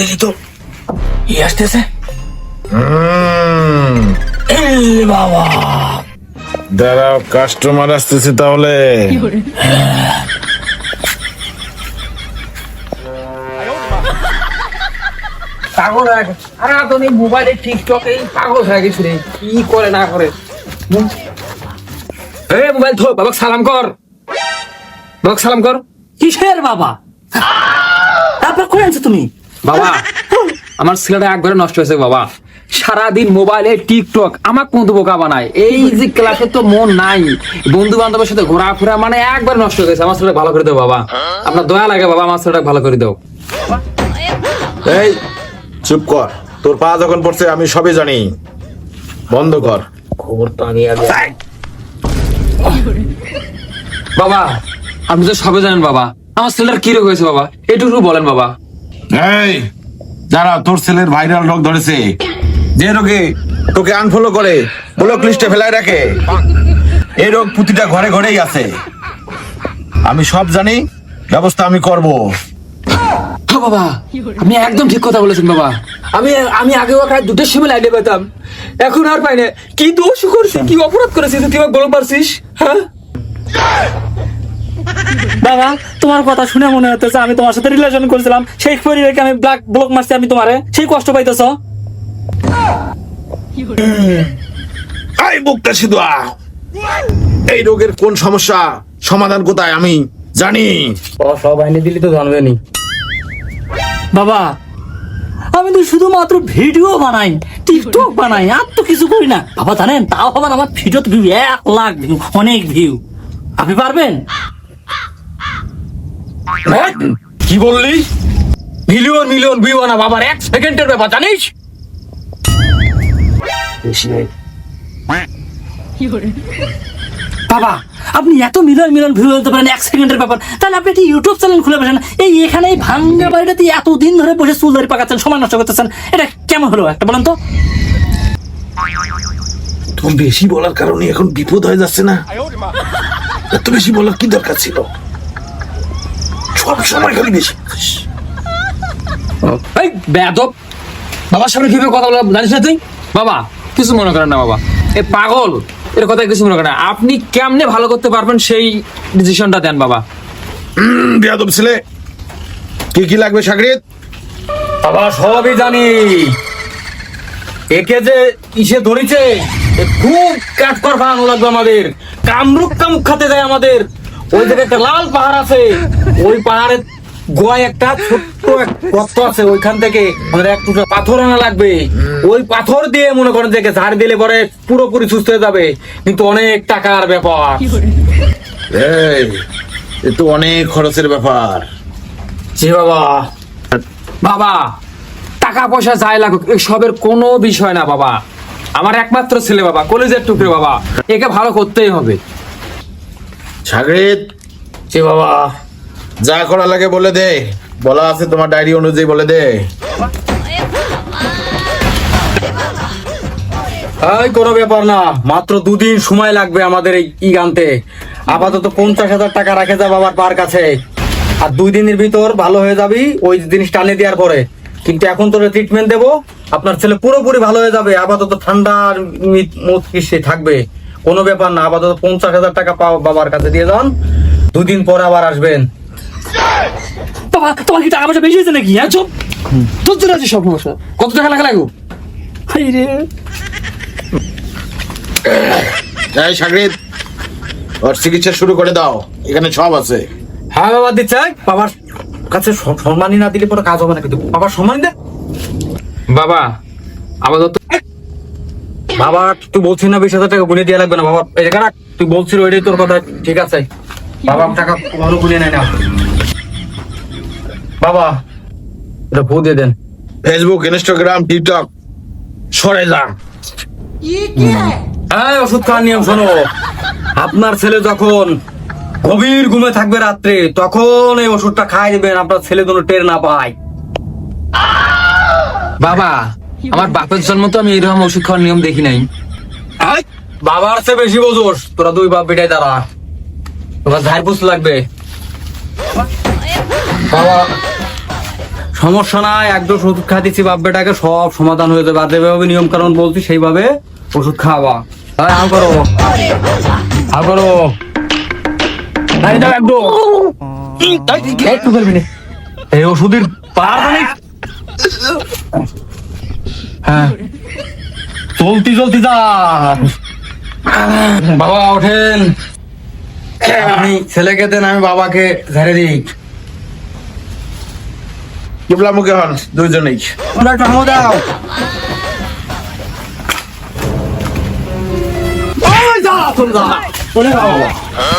দেখি তো। ই আসতেছে? বাবা। দাঁড়াও কাস্টমার আসতেছে তাহলে। পাগল হয়ে গেছে। আরে তো মোবাইলে টিকটকে পাগল হয়ে গেছে রে। কি করে না করে? এ মোবাইল সালাম কর। বাবাকে সালাম কর। কিসের বাবা? তারপর করে আনছো তুমি? বাবা আমার ছেলেটা একবারে নষ্ট হয়েছে বাবা। সারাদিন মোবাইলে টিকটক আমার বন্ধু বোকা বানায়। এই যে ক্লাসে তো মন নাই। বন্ধু বান্ধবের সাথে ঘোরাফেরা মানে একবার নষ্ট হয়ে গেছে। আমার ছেলেটা ভালো করে দাও বাবা। আপনার দয়া লাগে বাবা আমার ছেলেটা ভালো করে দাও। এই চুপ কর। তোর পা যখন পড়ছে আমি সবই জানি। বন্ধ কর। খবর তো আমি আগে বাবা আপনি তো সবে জানেন বাবা। আমার ছেলের কি রোগ হয়েছে বাবা? এটুকু বলেন বাবা। এই যারা তোর ছেলের ভাইরাল রোগ ধরেছে। যে রোগে তোকে আনফলো করে ব্লক লিস্টে ফেলায় রাখে এই রোগ প্রতিটা ঘরে ঘরেই আছে। আমি সব জানি, ব্যবস্থা আমি করব। বাবা আপনি একদম ঠিক কথা বলেছেন বাবা। আমি আমি আগে ওকে দুটোর সময় লাইনে পেতাম, এখন আর পাই না। কি দোষ করছি কি অপরাধ করেছিস? তুই আমাকে পারছিস হ্যাঁ? বাবা তোমার কথা শুনে মনে হতেছে আমি তোমার সাথে রিলেশন করেছিলাম। সেই পরিবারকে আমি ব্ল্যাক ব্লক মারছি আমি তোমারে। সেই কষ্ট পাইতেছ? বুকটা সিধুয়া। এই রোগের কোন সমস্যা? সমাধান কোথায়? আমি জানি। সব আইনে দিলি তো জানবে নি। বাবা আমি তো শুধুমাত্র ভিডিও বানাই টিকটক বানাই আর তো কিছু করি না। বাবা জানেন তাও আবার আমার ভিডিও ভিউ এক লাখ ভিউ অনেক ভিউ আপনি পারবেন? কি বললি? মিলিয়ন মিলিয়ন ভিউ না বাবার এক সেকেন্ডের ব্যাপার, জানিস? বাবা, আপনি এত মিলিয়ন মিলিয়ন ভিউ হতে পারেন, এক সেকেন্ডের ব্যাপার। তাহলে আপনি একটি ইউটিউব চ্যানেল খুলে বসেন। এই এখানে এই ভাঙ্গা বাড়িটাতে এতদিন ধরে বসে চুল ধরে পাকাচ্ছেন সময় নষ্ট করতেছেন। এটা কেমন হলো একটা বলেন তো? তুমি বেশি বলার কারণে এখন বিপদ হয়ে যাচ্ছে না? এত বেশি বলার কি দরকার ছিল? সব সময় খালি বেশি এই বেদব বাবার সামনে কীভাবে কথা বলা জানিস না তুই? বাবা কিছু মনে করেন না বাবা। এ পাগল এর কথা কিছু মনে করেন না। আপনি কেমনে ভালো করতে পারবেন সেই ডিসিশনটা দেন বাবা। হুম, বেয়াদব ছেলে কি কি লাগবে সাগরিত? বাবা সবই জানি। একে যে কিসে ধরেছে খুব কাট কর বানানো লাগবে আমাদের। কামরুক কামুক খাতে যায় আমাদের। ওই জায়গায় একটা লাল পাহাড় আছে ওই পাহাড়ের গোয়ায় একটা ছোট্ট এক গর্ত আছে ওইখান থেকে আমাদের এক টুকরো পাথর আনা লাগবে। ওই পাথর দিয়ে মনে করেন যে ঝাড় দিলে পরে পুরোপুরি সুস্থ হয়ে যাবে। কিন্তু অনেক টাকার ব্যাপার। এই এ তো অনেক খরচের ব্যাপার। জি বাবা। বাবা টাকা পয়সা যাই লাগুক এসবের কোনো বিষয় না বাবা। আমার একমাত্র ছেলে বাবা কলেজের টুকরে বাবা। একে ভালো করতেই হবে। সাগরিত জি বাবা। যা করা লাগে বলে দে। বলা আছে তোমার ডায়েরি অনুযায়ী বলে দে। এই কোনো ব্যাপার না মাত্র দুদিন সময় লাগবে আমাদের এই ই গানতে আপাতত পঞ্চাশ হাজার টাকা রাখে যা বাবার পার কাছে। আর দুই দিনের ভিতর ভালো হয়ে যাবি ওই জিনিস টানে দেওয়ার পরে। কিন্তু এখন তোর ট্রিটমেন্ট দেবো আপনার ছেলে পুরোপুরি ভালো হয়ে যাবে আপাতত ঠান্ডা মুখ থাকবে। কোনো ব্যাপার না আপাতত পঞ্চাশ হাজার টাকা পাও বাবার কাছে দিয়ে যান। দুদিন পর আবার আসবেন। বাবা তোমার কি টাকা পয়সা বেশি হয়েছে নাকি হ্যাঁ? চুপ। তোর জন্য আছে সব সমস্যা কত টাকা লাগা লাগু হাই রে। এই সাগরিত ওর চিকিৎসা শুরু করে দাও এখানে সব আছে। হ্যাঁ বাবা দিচ্ছে বাবার কাছে সম্মানই না দিলে পরে কাজ হবে না কিন্তু। বাবার সম্মান দে। বাবা আপাতত বাবা তুই বলছিস না বিশ হাজার টাকা গুনে দিয়ে লাগবে না বাবা। এই রাখ। তুই বলছিস ওইটাই তোর কথা ঠিক আছে। বাবা টাকা ভালো গুনে নেয় না। বাবা এটা ভূ দিয়ে দেন। ফেসবুক ইনস্টাগ্রাম টিকটক সরে যা হ্যাঁ ওষুধ খাওয়ার নিয়ম শোনো। আপনার ছেলে যখন গভীর ঘুমে থাকবে রাত্রে তখন এই ওষুধটা খাই দেবেন আপনার ছেলে যেন টের না পায়। বাবা আমার বাপের জন্ম তো আমি এরকম ওষুধ খাওয়ার নিয়ম দেখি নাই। বাবার চেয়ে বেশি বোঝোস তোরা দুই বাপ বেটাই দাঁড়া। তোরা ঝাড় পুষ লাগবে। বাবা সমস্যা নাই একদম ওষুধ খাইতেছি বাপ বেটাকে সব সমাধান হয়ে যাবে। আর যেভাবে নিয়ম কারণ বলছি সেইভাবে ওষুধ খাওয়া তাই আম করো। আম করো। এই ওষুধের পার হ্যাঁ। চলতি চলতি যা। বাবা ওঠেন। আপনি ছেলেকে দেন আমি বাবাকে ঝেড়ে দিই। কিবলা মুখে হন দুইজনেই। তোমরা একটু হামো দাও। চলে যাও বাবা।